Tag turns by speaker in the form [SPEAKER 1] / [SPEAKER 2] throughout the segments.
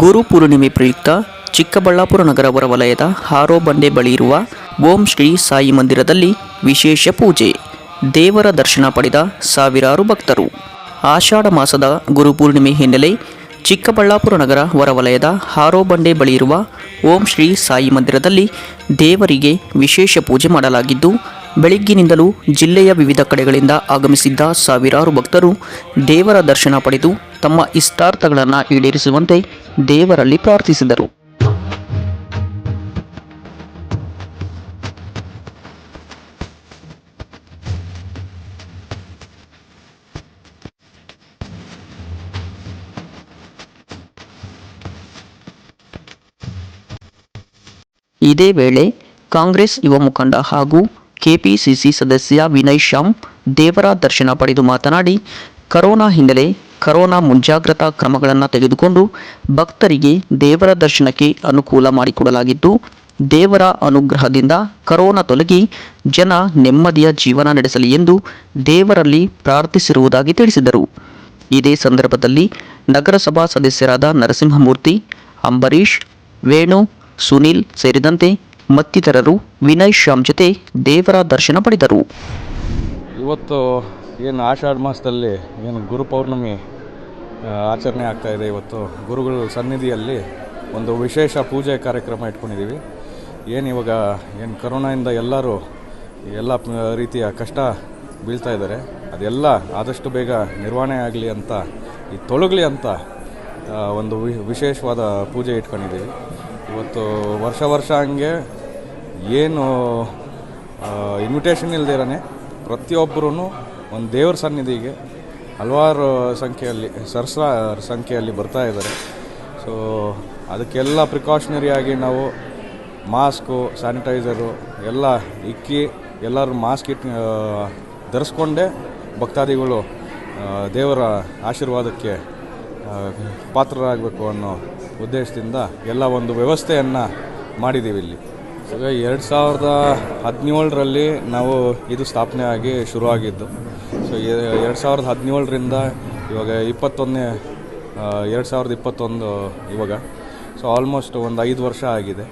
[SPEAKER 1] ಗುರು ಪೂರ್ಣಿಮೆ ಪ್ರಯುಕ್ತ ಚಿಕ್ಕಬಳ್ಳಾಪುರ ನಗರ ಹೊರವಲಯದ ಹಾರೋ ಬಂಡೆ ಬಳಿ ಇರುವ ಓಂ ಶ್ರೀ ಸಾಯಿ ಮಂದಿರದಲ್ಲಿ ವಿಶೇಷ ಪೂಜೆ. ದೇವರ ದರ್ಶನ ಪಡೆದ ಸಾವಿರಾರು ಭಕ್ತರು. ಆಷಾಢ ಮಾಸದ ಗುರುಪೂರ್ಣಿಮೆ ಹಿನ್ನೆಲೆ ಚಿಕ್ಕಬಳ್ಳಾಪುರ ನಗರ ಹೊರವಲಯದ ಹಾರೋ ಬಂಡೆ ಬಳಿ ಇರುವ ಓಂ ಶ್ರೀ ಸಾಯಿ ಮಂದಿರದಲ್ಲಿ ದೇವರಿಗೆ ವಿಶೇಷ ಪೂಜೆ ಮಾಡಲಾಗಿದ್ದು, ಬೆಳಗ್ಗಿನಿಂದಲೂ ಜಿಲ್ಲೆಯ ವಿವಿಧ ಕಡೆಗಳಿಂದ ಆಗಮಿಸಿದ್ದ ಸಾವಿರಾರು ಭಕ್ತರು ದೇವರ ದರ್ಶನ ಪಡೆದು ತಮ್ಮ ಇಷ್ಟಾರ್ಥಗಳನ್ನು ಈಡೇರಿಸುವಂತೆ ದೇವರಲ್ಲಿ ಪ್ರಾರ್ಥಿಸಿದರು. ಇದೇ ವೇಳೆ ಕಾಂಗ್ರೆಸ್ ಯುವ ಮುಖಂಡ ಹಾಗೂ ಕೆಪಿಸಿಸಿ ಸದಸ್ಯ ವಿನಯ್ ಶ್ಯಾಮ್ ದೇವರ ದರ್ಶನ ಪಡೆದು ಮಾತನಾಡಿ, ಕರೋನಾ ಹಿನ್ನೆಲೆ ಕರೋನಾ ಮುಂಜಾಗ್ರತಾ ಕ್ರಮಗಳನ್ನು ತೆಗೆದುಕೊಂಡು ಭಕ್ತರಿಗೆ ದೇವರ ದರ್ಶನಕ್ಕೆ ಅನುಕೂಲ ಮಾಡಿಕೊಡಲಾಗಿದ್ದು, ದೇವರ ಅನುಗ್ರಹದಿಂದ ಕರೋನಾ ತೊಲಗಿ ಜನ ನೆಮ್ಮದಿಯ ಜೀವನ ನಡೆಸಲಿ ಎಂದು ದೇವರಲ್ಲಿ ಪ್ರಾರ್ಥಿಸಿರುವುದಾಗಿ ತಿಳಿಸಿದರು. ಇದೇ ಸಂದರ್ಭದಲ್ಲಿ ನಗರಸಭಾ ಸದಸ್ಯರಾದ ನರಸಿಂಹಮೂರ್ತಿ, ಅಂಬರೀಷ್, ವೇಣು, ಸುನೀಲ್ ಸೇರಿದಂತೆ ಮತ್ತಿತರರು ವಿನಯ್ ಶ್ಯಾಮ್ ಜೊತೆ ದೇವರ ದರ್ಶನ ಪಡೆದರು.
[SPEAKER 2] ಇವತ್ತು ಏನು ಆಷಾಢ ಮಾಸದಲ್ಲಿ ಏನು ಗುರು ಪೌರ್ಣಮಿ ಆಚರಣೆ ಆಗ್ತಾ ಇದೆ ಇವತ್ತು. ಗುರುಗಳ ಸನ್ನಿಧಿಯಲ್ಲಿ ಒಂದು ವಿಶೇಷ ಪೂಜೆ ಕಾರ್ಯಕ್ರಮ ಇಟ್ಕೊಂಡಿದ್ದೀವಿ ಏನು ಇವಾಗ ಏನು ಕರೋನಾಯಿಂದ ಎಲ್ಲರೂ ಎಲ್ಲ ರೀತಿಯ ಕಷ್ಟ ಬೀಳ್ತಾ ಇದ್ದಾರೆ. ಅದೆಲ್ಲ ಆದಷ್ಟು ಬೇಗ ನಿರ್ವಹಣೆ ಆಗಲಿ ಅಂತ, ಈ ತೊಳಗಲಿ ಅಂತ ಒಂದು ವಿಶೇಷವಾದ ಪೂಜೆ ಇಟ್ಕೊಂಡಿದ್ದೀವಿ ಇವತ್ತು ವರ್ಷ ವರ್ಷ ಹಂಗೆ ಏನು ಇನ್ವಿಟೇಷನ್ ಇಲ್ದಿರನೆ ಪ್ರತಿಯೊಬ್ಬರೂ ಒಂದು ದೇವರ ಸನ್ನಿಧಿಗೆ ಹಲವಾರು ಸಂಖ್ಯೆಯಲ್ಲಿ, ಸರಸ್ರ ಸಂಖ್ಯೆಯಲ್ಲಿ ಬರ್ತಾ ಇದ್ದಾರೆ. ಸೊ ಅದಕ್ಕೆಲ್ಲ ಪ್ರಿಕಾಷನರಿ ಆಗಿ ನಾವು ಮಾಸ್ಕು ಸ್ಯಾನಿಟೈಸರು ಎಲ್ಲ ಇಕ್ಕಿ, ಎಲ್ಲರೂ ಮಾಸ್ಕ್ ಇಟ್ ಧರಿಸ್ಕೊಂಡೇ ಭಕ್ತಾದಿಗಳು ದೇವರ ಆಶೀರ್ವಾದಕ್ಕೆ ಪಾತ್ರರಾಗಬೇಕು ಅನ್ನೋ ಉದ್ದೇಶದಿಂದ ಎಲ್ಲ ಒಂದು ವ್ಯವಸ್ಥೆಯನ್ನು ಮಾಡಿದ್ದೀವಿ ಇಲ್ಲಿ. ಎರಡು ಸಾವಿರದ ಹದಿನೇಳರಲ್ಲಿ ನಾವು ಇದು ಸ್ಥಾಪನೆ ಆಗಿ ಶುರುವಾಗಿದ್ದು. ಸೊ ಎರಡು ಸಾವಿರದ ಹದಿನೇಳರಿಂದ ಇವಾಗ ಇಪ್ಪತ್ತೊಂದನೇ ಎರಡು ಸಾವಿರದ ಇಪ್ಪತ್ತೊಂದು ಇವಾಗ. ಸೊ ಆಲ್ಮೋಸ್ಟ್ ಒಂದು ಐದು ವರ್ಷ ಆಗಿದೆ.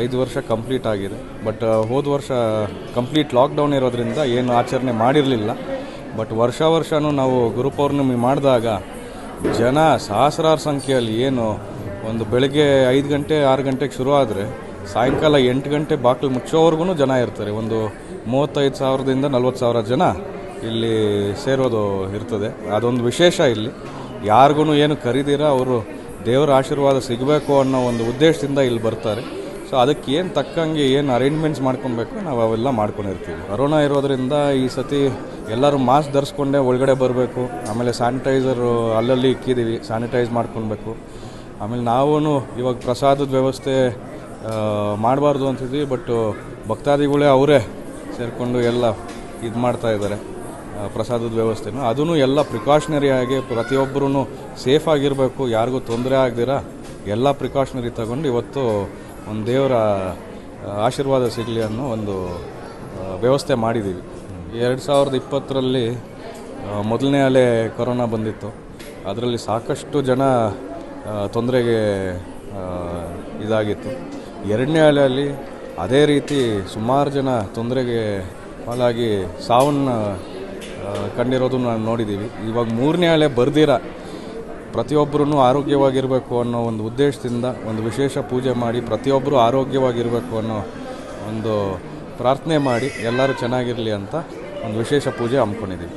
[SPEAKER 2] ಐದು ವರ್ಷ ಕಂಪ್ಲೀಟ್ ಆಗಿದೆ. ಬಟ್ ಹೋದ ವರ್ಷ ಕಂಪ್ಲೀಟ್ ಲಾಕ್ಡೌನ್ ಇರೋದ್ರಿಂದ ಏನು ಆಚರಣೆ ಮಾಡಿರಲಿಲ್ಲ. ಬಟ್ ವರ್ಷ ವರ್ಷವೂ ನಾವು ಗುರುಪೌರ್ಣಮಿ ಮಾಡಿದಾಗ ಜನ ಸಹಸ್ರಾರು ಸಂಖ್ಯೆಯಲ್ಲಿ ಏನು ಒಂದು ಬೆಳಗ್ಗೆ ಐದು ಗಂಟೆ, ಆರು ಗಂಟೆಗೆ ಶುರು ಆದರೆ ಸಾಯಂಕಾಲ ಎಂಟು ಗಂಟೆ ಬಾಗಿಲು ಮುಚ್ಚೋವರೆಗೂ ಜನ ಇರ್ತಾರೆ. ಒಂದು ಮೂವತ್ತೈದು ಸಾವಿರದಿಂದ ನಲ್ವತ್ತು ಸಾವಿರ ಜನ ಇಲ್ಲಿ ಸೇರೋದು ಇರ್ತದೆ. ಅದೊಂದು ವಿಶೇಷ ಇಲ್ಲಿ. ಯಾರಿಗೂ ಏನು ಕರೀದಿರ ಅವರು ದೇವರ ಆಶೀರ್ವಾದ ಸಿಗಬೇಕು ಅನ್ನೋ ಒಂದು ಉದ್ದೇಶದಿಂದ ಇಲ್ಲಿ ಬರ್ತಾರೆ. ಸೊ ಅದಕ್ಕೆ ಏನು ತಕ್ಕಂಗೆ ಏನು ಅರೇಂಜ್ಮೆಂಟ್ಸ್ ಮಾಡ್ಕೊಬೇಕು ನಾವು ಅವೆಲ್ಲ ಮಾಡ್ಕೊಂಡಿರ್ತೀವಿ. ಕೊರೋನಾ ಇರೋದ್ರಿಂದ ಈ ಸತಿ ಎಲ್ಲರೂ ಮಾಸ್ಕ್ ಧರಿಸ್ಕೊಂಡೇ ಒಳಗಡೆ ಬರಬೇಕು. ಆಮೇಲೆ ಸ್ಯಾನಿಟೈಸರು ಅಲ್ಲಲ್ಲಿ ಇಕ್ಕಿದ್ದೀವಿ ಸ್ಯಾನಿಟೈಸ್ ಮಾಡ್ಕೊಬೇಕು ಆಮೇಲೆ ನಾವೂ ಇವಾಗ ಪ್ರಸಾದದ ವ್ಯವಸ್ಥೆ ಮಾಡಬಾರ್ದು ಅಂತಿದ್ವಿ ಬಟ್ ಭಕ್ತಾದಿಗಳೇ ಅವರೇ ಸೇರಿಕೊಂಡು ಎಲ್ಲ ಇದು ಮಾಡ್ತಾ ಇದ್ದಾರೆ. ಆ, ಪ್ರಸಾದದ ವ್ಯವಸ್ಥೆನೂ ಅದೂ ಎಲ್ಲ ಪ್ರಿಕಾಷನರಿ ಆಗಿ ಪ್ರತಿಯೊಬ್ಬರೂ ಸೇಫ್ ಆಗಿರಬೇಕು, ಯಾರಿಗೂ ತೊಂದರೆ ಆಗದಿರ ಎಲ್ಲ ಪ್ರಿಕಾಷನರಿ ತಗೊಂಡು ಇವತ್ತು ಒಂದು ದೇವರ ಆಶೀರ್ವಾದ ಸಿಗಲಿ ಅನ್ನೋ ಒಂದು ವ್ಯವಸ್ಥೆ ಮಾಡಿದ್ದೀವಿ ಎರಡು ಸಾವಿರದ ಇಪ್ಪತ್ತರಲ್ಲಿ ಮೊದಲನೇ ಅಲೆ ಕೊರೋನಾ ಬಂದಿತ್ತು. ಅದರಲ್ಲಿ ಸಾಕಷ್ಟು ಜನ ತೊಂದರೆಗೆ ಇದಾಗಿತ್ತು. ಎರಡನೇ ಅಲೆಯಲ್ಲಿ ಅದೇ ರೀತಿ ಸುಮಾರು ಜನ ತೊಂದರೆಗೆ ಪಾಲಾಗಿ ಸಾವನ್ನು ಕಂಡಿರೋದು ನಾವು ನೋಡಿದ್ದೀವಿ. ಇವಾಗ ಮೂರನೇ ಅಲೆ ಬರ್ದಿರ. ಪ್ರತಿಯೊಬ್ಬರೂ ಆರೋಗ್ಯವಾಗಿರಬೇಕು ಅನ್ನೋ ಒಂದು ಉದ್ದೇಶದಿಂದ ಒಂದು ವಿಶೇಷ ಪೂಜೆ ಮಾಡಿ ಪ್ರತಿಯೊಬ್ಬರು ಆರೋಗ್ಯವಾಗಿರಬೇಕು ಅನ್ನೋ ಒಂದು ಪ್ರಾರ್ಥನೆ ಮಾಡಿ ಎಲ್ಲರೂ ಚೆನ್ನಾಗಿರಲಿ ಅಂತ ಒಂದು ವಿಶೇಷ ಪೂಜೆ ಹಮ್ಮಿಕೊಂಡಿದ್ದೀವಿ.